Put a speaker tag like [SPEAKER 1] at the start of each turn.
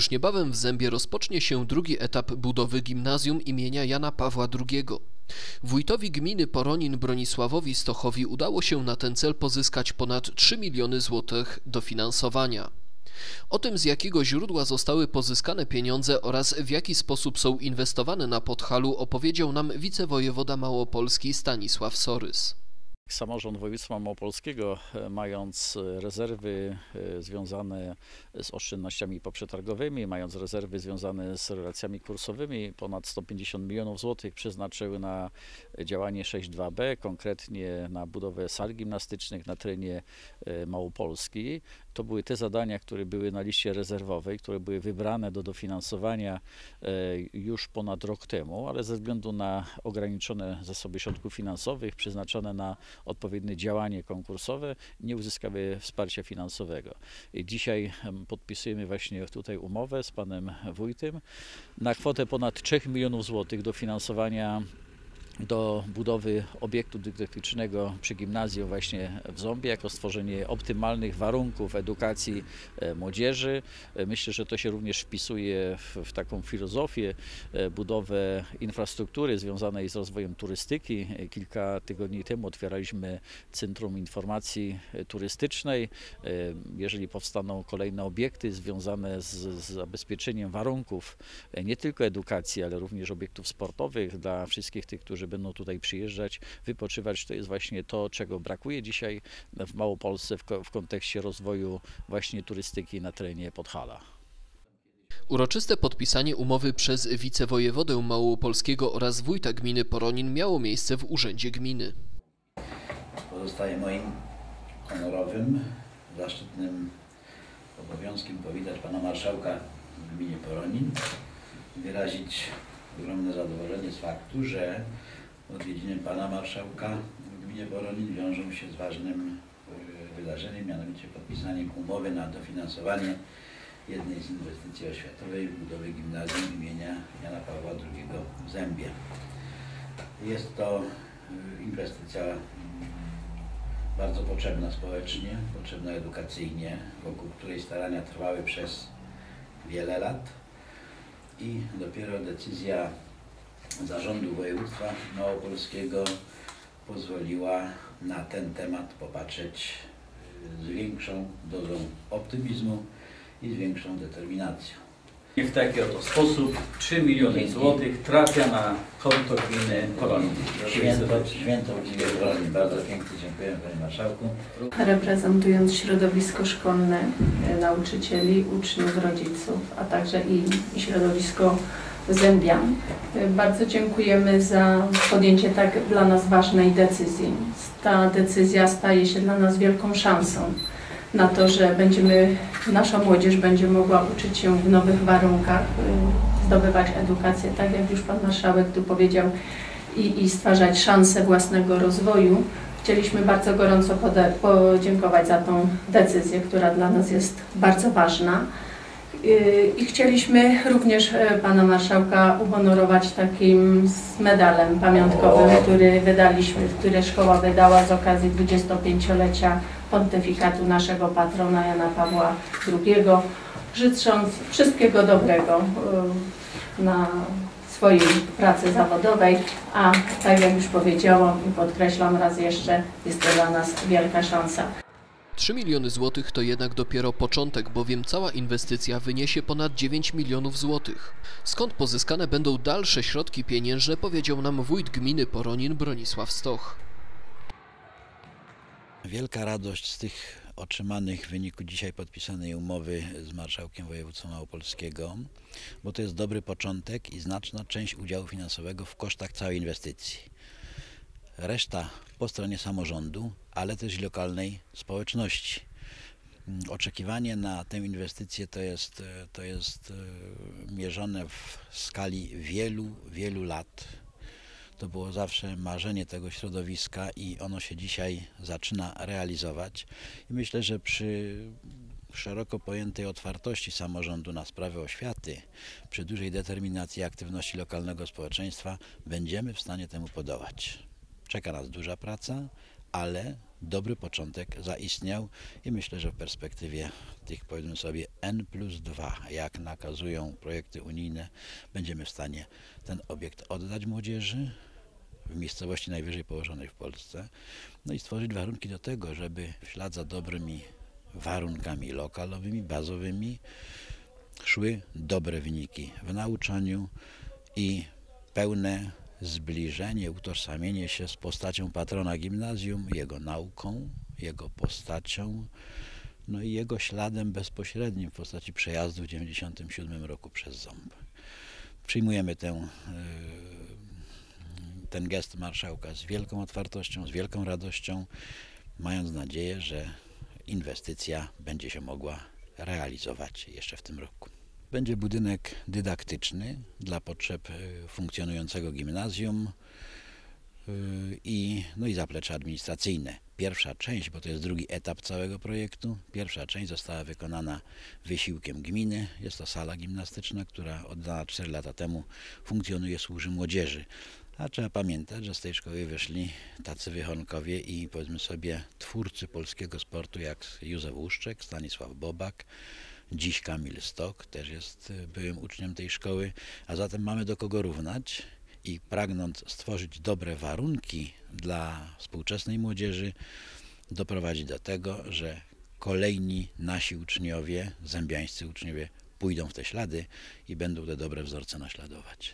[SPEAKER 1] Już niebawem w Zębie rozpocznie się drugi etap budowy gimnazjum imienia Jana Pawła II. Wójtowi gminy Poronin Bronisławowi Stochowi udało się na ten cel pozyskać ponad 3 miliony złotych dofinansowania. O tym, z jakiego źródła zostały pozyskane pieniądze oraz w jaki sposób są inwestowane na Podhalu, opowiedział nam wicewojewoda Małopolski Stanisław Sorys.
[SPEAKER 2] Samorząd województwa małopolskiego, e, mając e, rezerwy e, związane z oszczędnościami poprzetargowymi, mając rezerwy związane z relacjami kursowymi, ponad 150 milionów złotych przeznaczyły na działanie 6.2b, konkretnie na budowę sal gimnastycznych na terenie Małopolski. To były te zadania, które były na liście rezerwowej, które były wybrane do dofinansowania już ponad rok temu, ale ze względu na ograniczone zasoby środków finansowych przeznaczone na odpowiednie działanie konkursowe, nie uzyskały wsparcia finansowego. I dzisiaj podpisujemy właśnie tutaj umowę z panem wójtem na kwotę ponad 3 milionów złotych dofinansowania do budowy obiektu dydaktycznego przy gimnazjum właśnie w Zombie, jako stworzenie optymalnych warunków edukacji e, młodzieży. E, myślę, że to się również wpisuje w, w taką filozofię, e, budowę infrastruktury związanej z rozwojem turystyki. Kilka tygodni temu otwieraliśmy Centrum Informacji Turystycznej. Jeżeli powstaną kolejne obiekty związane z, z zabezpieczeniem warunków nie tylko edukacji, ale również obiektów sportowych dla wszystkich tych, którzy będą tutaj przyjeżdżać, wypoczywać. To jest właśnie to, czego brakuje dzisiaj w Małopolsce w, w kontekście rozwoju właśnie turystyki na terenie Podhala.
[SPEAKER 1] Uroczyste podpisanie umowy przez wicewojewodę małopolskiego oraz wójta gminy Poronin miało miejsce w urzędzie gminy.
[SPEAKER 3] Pozostaje moim honorowym, zaszczytnym obowiązkiem powitać pana marszałka w gminie Poronin i wyrazić ogromne zadowolenie z faktu, że odwiedziny pana marszałka w gminie Boronin wiążą się z ważnym e, wydarzeniem, mianowicie podpisaniem umowy na dofinansowanie jednej z inwestycji oświatowej budowy gimnazjum imienia Jana Pawła II w Zębie. Jest to e, inwestycja mm, bardzo potrzebna społecznie, potrzebna edukacyjnie, wokół której starania trwały przez wiele lat i dopiero decyzja Zarządu Województwa Małopolskiego pozwoliła na ten temat popatrzeć z większą dozą optymizmu i z większą determinacją.
[SPEAKER 4] I w taki oto sposób 3 miliony złotych trafia na konto gminy Polonii.
[SPEAKER 3] Święto, święto gminy Polonii. Bardzo pięknie dziękuję Panie Marszałku.
[SPEAKER 5] Reprezentując środowisko szkolne, nauczycieli, uczniów, rodziców, a także i środowisko Zębian. Bardzo dziękujemy za podjęcie tak dla nas ważnej decyzji. Ta decyzja staje się dla nas wielką szansą na to, że będziemy, nasza młodzież będzie mogła uczyć się w nowych warunkach, y, zdobywać edukację, tak jak już Pan Marszałek tu powiedział, i, i stwarzać szanse własnego rozwoju. Chcieliśmy bardzo gorąco podziękować za tą decyzję, która dla nas jest bardzo ważna. I chcieliśmy również e, Pana Marszałka uhonorować takim medalem pamiątkowym, który wydaliśmy, który szkoła wydała z okazji 25-lecia pontyfikatu naszego patrona Jana Pawła II, życząc wszystkiego dobrego e, na swojej pracy zawodowej, a tak jak już powiedziałam i podkreślam raz jeszcze, jest to dla nas wielka szansa.
[SPEAKER 1] 3 miliony złotych to jednak dopiero początek, bowiem cała inwestycja wyniesie ponad 9 milionów złotych. Skąd pozyskane będą dalsze środki pieniężne, powiedział nam wójt gminy Poronin Bronisław Stoch.
[SPEAKER 3] Wielka radość z tych otrzymanych w wyniku dzisiaj podpisanej umowy z marszałkiem województwa małopolskiego, bo to jest dobry początek i znaczna część udziału finansowego w kosztach całej inwestycji reszta po stronie samorządu, ale też lokalnej społeczności. Mm, oczekiwanie na tę inwestycję to jest, e, to jest e, mierzone w skali wielu, wielu lat. To było zawsze marzenie tego środowiska i ono się dzisiaj zaczyna realizować. I myślę, że przy szeroko pojętej otwartości samorządu na sprawy oświaty, przy dużej determinacji aktywności lokalnego społeczeństwa będziemy w stanie temu podołać. Czeka nas duża praca, ale dobry początek zaistniał i myślę, że w perspektywie tych powiedzmy sobie N plus 2, jak nakazują projekty unijne, będziemy w stanie ten obiekt oddać młodzieży w miejscowości najwyżej położonej w Polsce, no i stworzyć warunki do tego, żeby w ślad za dobrymi warunkami lokalowymi, bazowymi szły dobre wyniki w nauczaniu i pełne zbliżenie, utożsamienie się z postacią patrona gimnazjum, jego nauką, jego postacią, no i jego śladem bezpośrednim w postaci przejazdu w 1997 roku przez Ząb. Przyjmujemy tę, yy, ten gest marszałka z wielką otwartością, z wielką radością, mając nadzieję, że inwestycja będzie się mogła realizować jeszcze w tym roku. Będzie budynek dydaktyczny dla potrzeb y, funkcjonującego gimnazjum y, i, no i zaplecze administracyjne. Pierwsza część, bo to jest drugi etap całego projektu, pierwsza część została wykonana wysiłkiem gminy. Jest to sala gimnastyczna, która oddana 4 lata temu funkcjonuje, służy młodzieży. A trzeba pamiętać, że z tej szkoły wyszli tacy wychonkowie i powiedzmy sobie twórcy polskiego sportu jak Józef Łuszczek, Stanisław Bobak, dziś Kamil Stok, też jest y, byłym uczniem tej szkoły, a zatem mamy do kogo równać i pragnąc stworzyć dobre warunki dla współczesnej młodzieży, doprowadzić do tego, że kolejni nasi uczniowie, zębiańscy uczniowie pójdą w te ślady i będą te dobre wzorce naśladować.